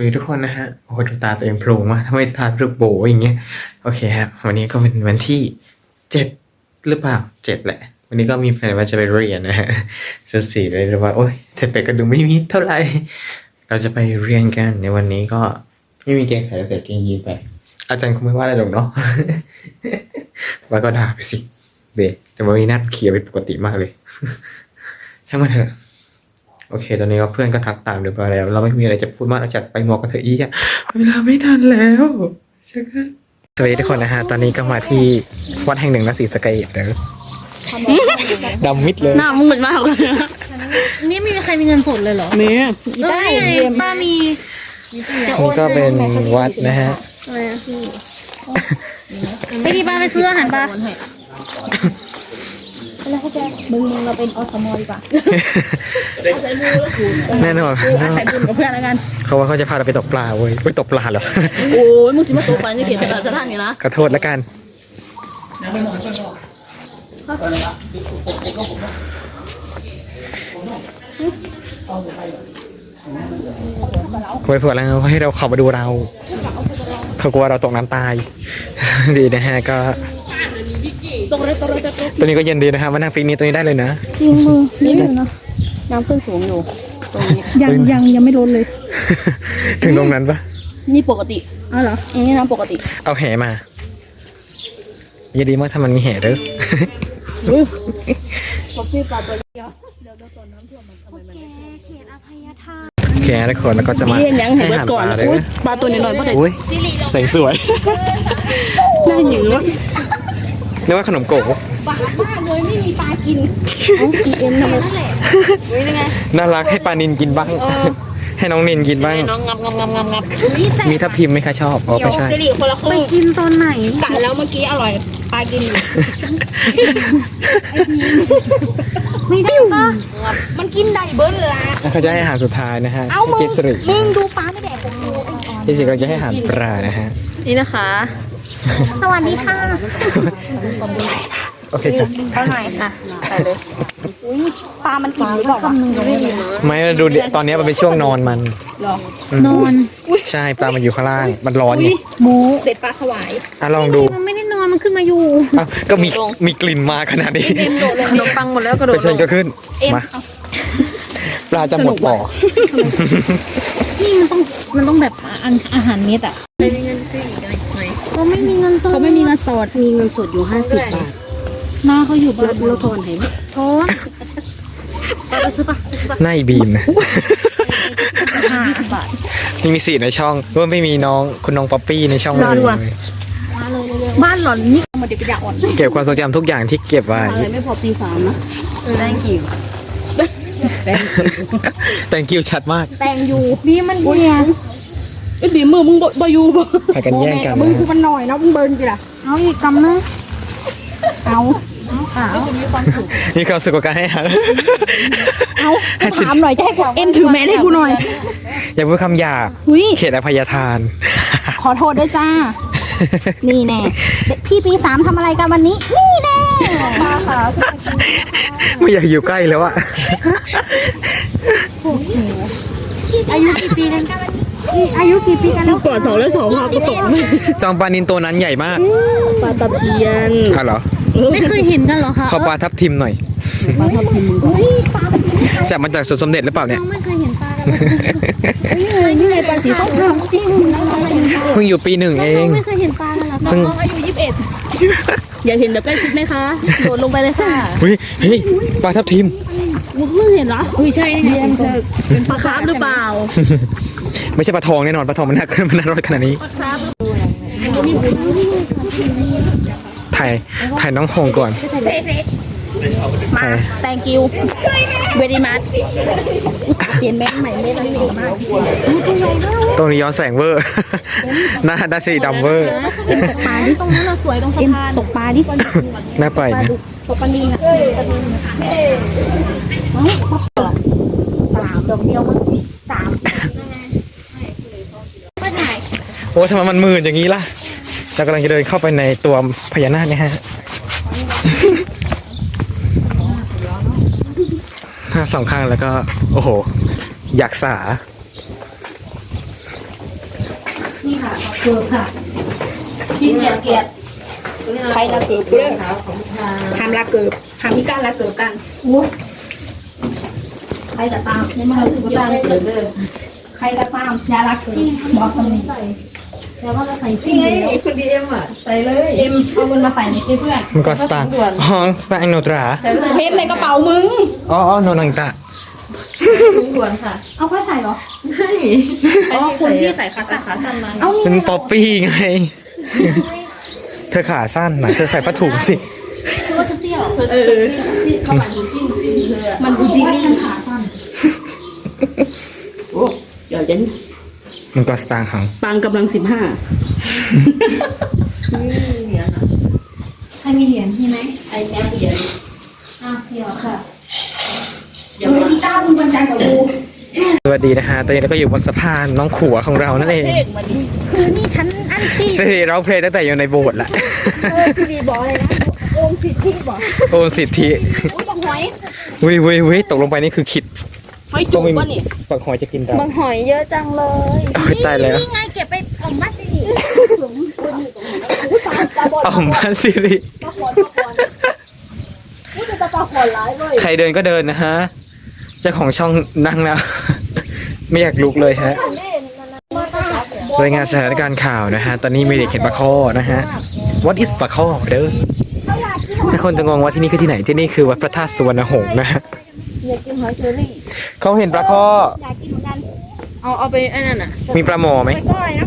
วัสดีทุกคนนะฮะ โอ้โหดูตาตัวเองโพลงมาทำไมตาพรึกโบอย่างเงี้ย โอเคครับ วันนี้ก็เป็นวันที่เจ็ดหรือเปล่าเจ็ดแหละ วันนี้ก็มีแผนว่าจะไปเรียนนะฮะสุดสี่เลยหรือว่า โอ้ยเสร็จไปก็ดูไม่มีเท่าไหร่ เราจะไปเรียนกันในวันนี้ก็ไม่มีเกงใส่ใส่เกงยีนไป อาจารย์คงไม่ว่าอะไรหรอกเนาะว่าก็ด่าไปสิ เบแต่วันนี้นัดเขียวเป็นปกติมากเลย ช่างมันเถอะ โอเค ตอนนี้ก็เพื่อนก็ทักตามเรียบร้อยแล้ว เราไม่มีอะไรจะพูดมากเราจะไปหมอกกันเถอะอีอะเวลาไม่ทันแล้วใช่ไหมสวัสดีทุกคนนะฮะ ตอนนี้ก็มาที่วัดแห่งหนึ่งนะสีสะเกตเด้อดำมิดเลยหน้ามึงเหมือนมากเลยนะนี่ไม่มีใครมีเงินสดเลยเหรอเนี่ยเออนี่ไงป้ามีเดี๋ยวโอนี่นก็เป็นวัดนะฮะอะไรอะพี่ไปที่บ้านไปซื้ออาหารปลา แล้วเขาจะมึงมึงเราเป็นอสมดีกว่าแน่นอนใส่บุญกับเพื่อนแล้วกันเขาว่าเขาจะพาเราไปตกปลาเว้ยไปตกปลาเหรอโอ้ยมึงสิมาตัวไปนี่เขียนเป็นสถานนี่นะขอโทษแล้วกันเขาไปเผื่อแล้วเขาให้เราเข้ามาดูเรา เขากลัวเราตกน้ำตาย ดีนะฮะก็ ตรงเลยตรงเลยตรงเลยตัวนี้ก็เย็นดีนะครับมานั่งปิกนิกตัวนี้ได้เลยนะจริงมึงนี่เลยนะน้ำขึ้นสูงอยู่ตรงนี้ยังยังยังไม่ล้นเลย ถึงตรงนั้นปะนี่ปกติอ้าวเหรออันนี้น้ำปกติ เอาแหมาอย่าดีมากถ้ามันมีแหเด้อผมซื้อปลาตัวเดียวโอเคทุกคนแล้วก็จะมาเรียนยังเห็นให้เบิอาดหารก่อนปลาเลยอุ้ยปลาตัวน้อยๆเพราะเด็กอุ้ยแสงสวยน่าหิว นึกว่าขนมโกะเอ็มนะมึงน่ารักให้ปลานินกินบ้าง ให้น้องนินกินบ้าง น้องงับงับงับงับงับมีทับทิมไหมคะชอบอ๋อไม่ใช่สิริคนละคไปรึ่งกินตอนไหนกะแล้วเมื่อกี้อร่อยปลากินไม่ได้ปะมันกินได้เบิร์ดละแล้วเขาจะให้อาหารสุดท้ายนะฮะเอามึงเจสริมึงดูปลาไม่แดกผมดูเจสริก็จะให้อาหารปลานะฮะ นี่นะคะ สวัสดีค่ะโอเคครับเท่าไหร่อะใส่เลยอุ้ยปลามันกินหรือเปล่าวะไม่ดูดิตอนนี้มันเป็นช่วงนอนมันหรอมนอนใช่ปลามันอยู่ข้างล่าง มันร้อนไงหมูเสร็จปลาสวายอะลองดูมันไม่ได้นอนมันขึ้นมาอยู่อ้าวก็มีลงมีกลิ่นมาขนาดนี้เอ็มโดดลงขนมปังหมดแล้วกระโดไปดเชิญก็ขึ้นเอ็มมาปลาจะหมดบ่อนี่มันต้องมันต้องแบบอาอาหารเม็ดอะไม่มีเงินซื้ออีกหน่อย เขาไม่มีเงินสดเขาไม่มีเงินสดมีเงินสดอยู่ห้าสิบบาทหน้าเขาอยู่บ้านเราทอนเห็นโทษไปซื้อปะซื้อปะหน้าอีบีมนะห้าสิบบาทนี่มีสีในช่องว่าไม่มีน้องคุณน้องป๊อปปี้ในช่องเลยมาเลยเร็วบ้านหล่อนนี่มาเด็กกระยาอ่อนเก็บความทรงจำทุกอย่างที่เก็บไว้ อะไรไม่พอปีสามนะเออได้กี่แต่งกิวชัดมาก แตงอยู่นี่มันเนีย ไอ้บีมือมึงบอยู่บ่พากันแย่งกันมึนะงกูฮะมันหน่อยนะมึงเบิร์นกี่ล่ะเอาอีกกำนึงเอาเอามีความสุขกับการให้อาหาร เอาถามหน่อยจะให้กูเอ็มถือแมสให้กูหน่อยอย่าพูดคำหยาบหุยเขตอภัยทาน ขอโทษด้วยจ้า นี่แน่พี่ปีสามทำอะไรกันวันนี้ นี่แน่มาค่ะไม่อยากอยู่ใกล้แล้วอะอายุกี่ปีกัน อายุกี่ปีกันแล้วก่อนสองแล้วสองพากูตกจองปลานินตัวนั้นใหญ่มากปลาตะเพียนอะเหรอไม่เคยเห็นกันเหรอคะขอปลาทับทิมหน่อยปลาทับทิมมึงก่อนจับมาจากสวนสมเด็จหรือเปล่าเนี่ยน้องไม่เคยเห็นปลาเลยนี่ไงปลาสีส้มจริงเพิ่งอยู่ปีหนึ่งเอน้องงไม่เคยเห็นปลาเลยเหรอคะเพิ่งอายุยี่สิบเอ็ดอยากเห็นแบบใกล้ชิดไหมคะโดดลงไปเลยค่ะเฮ้ยเฮ้ยปลาทับทิมมึงเพิ่งเห็นเหรออุ้ยใช่นี่ไงเธอเป็นปลาคาร์ฟหรือเปล่า ไม่ใช่ปลาทองแน่นอนปลาทองมันน่าขึ้นมันน่ารอดขนาดนี้ถ่ายถ่ายน้องหงก่อนมา thank you very much เปลี่ยนแมสใหม่ไม่ต้องเหนียวมากตรงนี้ย้อนแสงเวอร์หน้าด้าสีดำเวอร์ตกปลาที่ตรงนั้นเราสวยตรงสะเอ็มพานตกปลาดิน่าไปนะตกปลาดีนะสามดอกเดียวมั้งสาม โอ้ทำไมมันมืดอย่างนี้ล่ะเรากำลังจะเดินเข้าไปในตัวพญานาคเนี่ยฮะสองข้างแล้วก็ โอ้โห อยากสาเกือบค่ะชิ้นเกียดเกียดใครละเกิบเรื่องห้ามละเกิบห้ามมีการละเกิบกันใครกับตามนี่มันเราถือว่าตามเกิดเลยใครก็ตามอยาละเกิบบอกสำเนียง แล้วก็จะใส่ซิ่งเลยคุณดีเอ็มอะใส่เลยเอ็มเอาเงินมาใส่ในเพื่อนมันก็สตาร์อ๋อสตาร์โนตราใส่เลยเพ็มในกระเป๋ามึงอ๋ออ๋อโนนังตะถุงด่วนค่ะ เอาค่อยใส่เหรอใช่อ๋อคุณพี่ใส่ขาสั้นขาสั้นมาเอานี่เป็นป๊อปปี้ไง เธอขาสั้นนะเธอใส่ผ้าถุงสิคือว่าฉันเตี้ยเหรอเออเข้ามาดูซิ่งซิ่งเลยอะมันดูจริงนี่ฉันขาสั้นโอ้เดี๋ยวเดี๋ยว มันก็สตาร์ของปังกำลังสิบห้าเหรียญอะใครมีเหรียญใช่ไหมไอ้แจ๊คเหรียญอะเดี๋ยวค่ะ เดี๋ยวพี่ต้ามึงบรรจัยกับกูสวัสดีนะฮะ ตอนนี้เราก็อยู่บนสะพานน้องขัวของเรานั่นเองเอกมาดิคือนี่ฉันอันตี้สิริเราเพลงตั้งแต่อยู่ในโบสถ์ละเออซีรีบอกเลยนะโอมสิทธิบอกโอ้สิทธิอุ้ยบังหอยวิวิวิตกลงไปนี่คือขิด ไฟจุกวะนี่ปักหอยจะกินเราบางหอยเยอะจังเลยโอ้ยตายแล้วนี่ไงเก็บไปออกมาสิเอามาสิริปลาขอนปลาขอนอุ้ยเป็นตาปลาขอนร้ายเลยใครเดินก็เดินนะฮะเจ้าของช่องนั่งแล้ว ไม่อยากลุกเลยฮะรายงานสถานการณ์ข่าวนะฮะ ตอนนี้มีเด็กเห็นปลาข้อนะฮะ What is ปลาข้อเด้อถ้าคนจะงงว่าที่นี่คือที่ไหนที่นี่คือวัดพระธาตุสุวรรณหงส์นะฮะ อยากกินหอยเชอรี่เขาเห็นปลาข้อ อยากกินเหมือนกันเอาเอาไปไอ้นั่นอะมีปลาหมอไหมไปก้อยนะ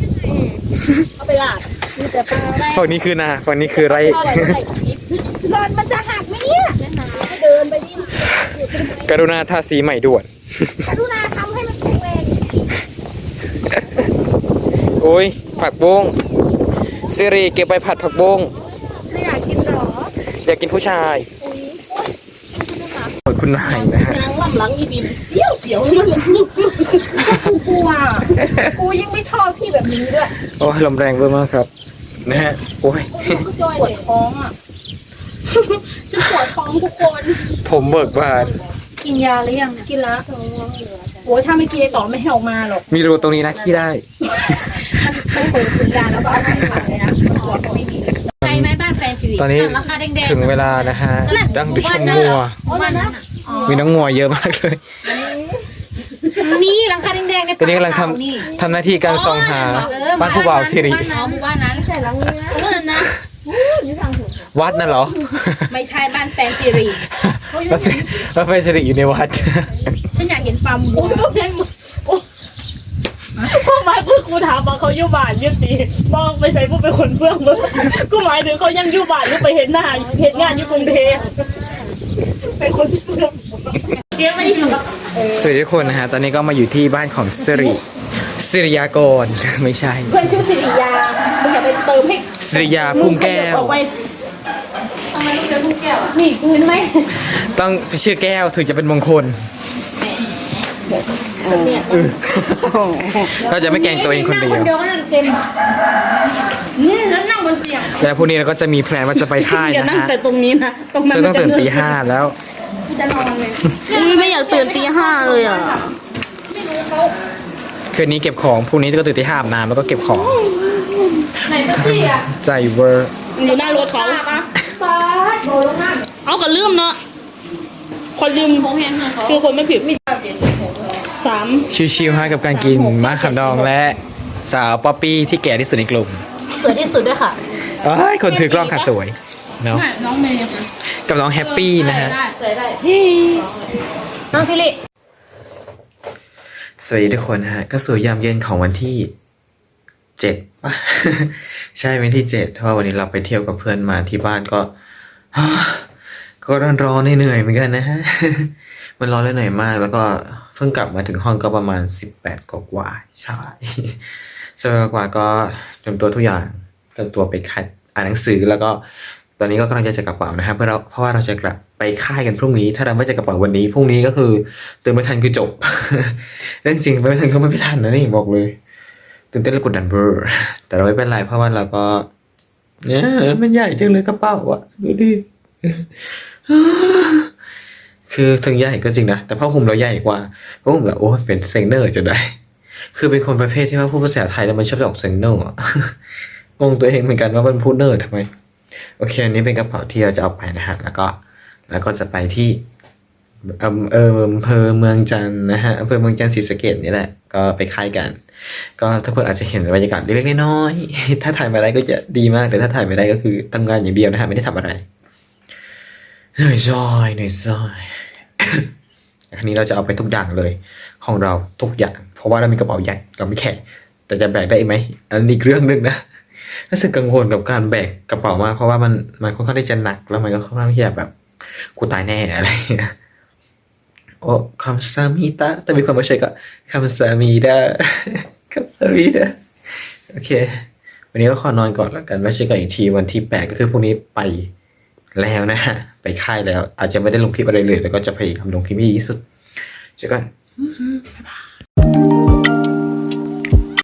เอาไปลาดมีแต่ปลาอะไรฝั่งนี้คือนาฝั่งนี้คือไรหลอดมันจะหักไหมเนี่ยเดินไปดิกรุณาทาสีใหม่ด่วน กรุณาทำให้มันแข็งแรงโอ้ย ผักบุ้งซิริเก็บไปผัดผักบุ้ง ไม่อยากกินหรออยากกินผู้ชายโอ้ย คุณนายนะฮะนางล่ำหลังอีบิมเสียวเสียวมันเลยกูกลัวกูยังไม่ชอบที่แบบนี้ด้วยโอ้ยลมแรงเบอร์มากครับ นะฮะโอ้ยปวดท้องอะฉันปวดท้องทุกคน ผมเบิกบานกินยาหรือยังเนี่ยกินละโอ้ยถ้าไม่กินไอ้ต่อไม่ให้ออกมาหรอก มีรูตรงนี้นะขี้ได้ มันเปิดถุงยาแล้วก็เอาใส่ปากเลยนะปวดก็ไม่มีไปไหมบ้านแฟนสิริตอนนี้ราคาแดงๆถึงเวลานะฮะ ดังดูชมงัวบ้านนั้นน่ะ มีน้องงัวเยอะมากเลย นี่หลังคาแดงๆในตอนนี้กำลังทป่านี่ำทำหน้าที่การส่องหาบ้านผู้บ่าวสิริ บ้านนั้นหมู่บ้านนั้นใช่หลังนี้นะเพื่อนนะวัดน่ะเหรอ ไม่ใช่บ้านแฟนซีรีวัดเฟวัดเฟสิริอยู่ในวัด ฉันอยากเห็นฟาร์มวัวพวกหมายพูดกูถามว่าเขาอยู่บ้านอยุติมองไปใส่พวกเป็นคนเฟื่องเบิ่งกูหมายถึงเขายังอยู่บ้านหรือไปเห็นหน้าเห็นงานอยู่กรุงเทพเป็นคนเฟื่องเก็บไม่อยู่ สวัสดีทุกคนนะฮะ ตอนนี้ก็มาอยู่ที่บ้านของสิริสิริยากร ไม่ใช่ เพื่อนชื่อสิริยามึงอย่าไปเติมให้สิริยาพุ่มแก้ว ออกไปทำไมลูกเจอลูกแก้วอะนี่เห็นไหม ต้องชื่อแก้วถึงจะเป็นมงคล เนี่ยก็จะไม่แกล้งตัวเองคนเดียวคนเดียวก็นั่งเต็มนี่แล้วนั่งบนเตียงแล้วพรุ่งนี้เราก็จะมีแพลนว่าจะไปค่ายอย่านะนั่งฮะแต่ตรงนี้นะตรงนั้นฉันต้องตื่นตีห้าแล้วกูจะนอนเลยอุ้ยไม่อยากตื่นตีห้าเลยอะคืนนี้เก็บของพรุ่งนี้ก็ตื่นตีห้าอาบน้ำแล้วก็เก็บของไหนตะเกียบใจเวอร์อยู่หน้ารถเขาป้าโดนลงมาเอากันลืมเนาะคนลืมโมงแห้งเงินเขาคือคนไม่ผิดมีเก้าเจ็ดสิบหกเลย สาม ชิวๆให้กับการกินมะขามดองและสาวป๊อปปี้ที่แก่ที่สุดในกลุ่มสวยที่สุดด้วยค่ะ เอ้ยคนถือกล้องค่ะสวยเนาะน้องเมย์ค่ะกับน้องแฮปปี้นะฮะสวยได้น้องสิริสวัสดีทุกคนฮะ ก็สู่ยามเย็นของวันที่เจ็ดป่ะใช่วันที่เจ็ดเพราะว่าวันนี้เราไปเที่ยวกับเพื่อนมาที่บ้านก็ก็ร้อนร้อนๆเหนื่อยๆเหมือนกันนะฮะ มันร้อนและเหนื่อยมาก แล้วก็เพิ่งกลับมาถึงห้องก็ประมาณสิบแปดกว่าๆใช่สิบแปดกว่าก็เตรียมตัวทุกอย่างเตรียมตัวไปคัดอ่านหนังสือแล้วก็ตอนนี้ก็กำลังจะจัดกระเป๋านะฮะเพื่อเราเพราะว่าเราจะกลับไปค่ายกันพรุ่งนี้ ถ้าเราไม่จัดกระเป๋าวันนี้พรุ่งนี้ก็คือตื่นไม่ทันคือจบเรื่องจริงไปไม่ทันก็ไม่ทันนะนี่บอกเลยตื่นเต้นและกดดันเบอร์แต่เราไม่เป็นไรเพราะว่าเราก็เนี่ยมันใหญ่จังเลยกระเป๋าอะดูดิ คือถึงใหญ่ก็จริงนะ แต่ผ้าห่มเราใหญ่กว่าผ้าห่มเราโอ้เป็นเซงเนอร์จะได้ คือเป็นคนประเภทที่ว่าพูดภาษาไทยแล้วมันชอบออกเสียงเนอร์อะงงตัวเองเหมือนกันว่ามันพูดเนอร์ทำไม โอเค อันนี้เป็นกระเป๋าที่เราจะเอาไปนะฮะ แล้วก็ แล้วก็จะไปที่อำเภอเมืองจันนะฮะอำเภอเมืองจันศรีสะเกดนี่แหละ ก็ไปค่ายกัน ก็ทุกคนอาจจะเห็นบรรยากาศเล็กๆน้อยๆถ้าถ่ายมาได้ก็จะดีมาก แต่ถ้าถ่ายไม่ได้ก็คือทำงานอย่างเดียวนะฮะ ไม่ได้ทำอะไรเหนื่อยจอยเหนื่อยจอย ครั้นี้เราจะเอาไปทุกอย่างเลย ของเราทุกอย่าง เพราะว่าเรามีกระเป๋าใหญ่เราไม่แข็งแต่จะแบกได้ไหมอันนั้อีกเรื่องหนึ่งนะรู้สึกกังวลกับการแบกกระเป๋ามากเพราะว่ามันมันค่อนข้างที่จะหนักแล้วมันก็ค่อนข้างที่จะแบบกูตายแน่อะไรเงี้ยโอ้คำซามิตะแต่มีความไม่ใช่ก็คำซามิดะคำซามิดะโอเค วันนี้ก็ขอนอนก่อนแล้วกันไว้เจอกันอีกทีวันที่แปดก็คือพรุ่งนี้ไป แล้วนะฮะไปค่ายแล้ว อาจจะไม่ได้ลงคลิปอะไรเลย แต่ก็จะพยายามลงคลิปให้ดีที่สุดเจอกัน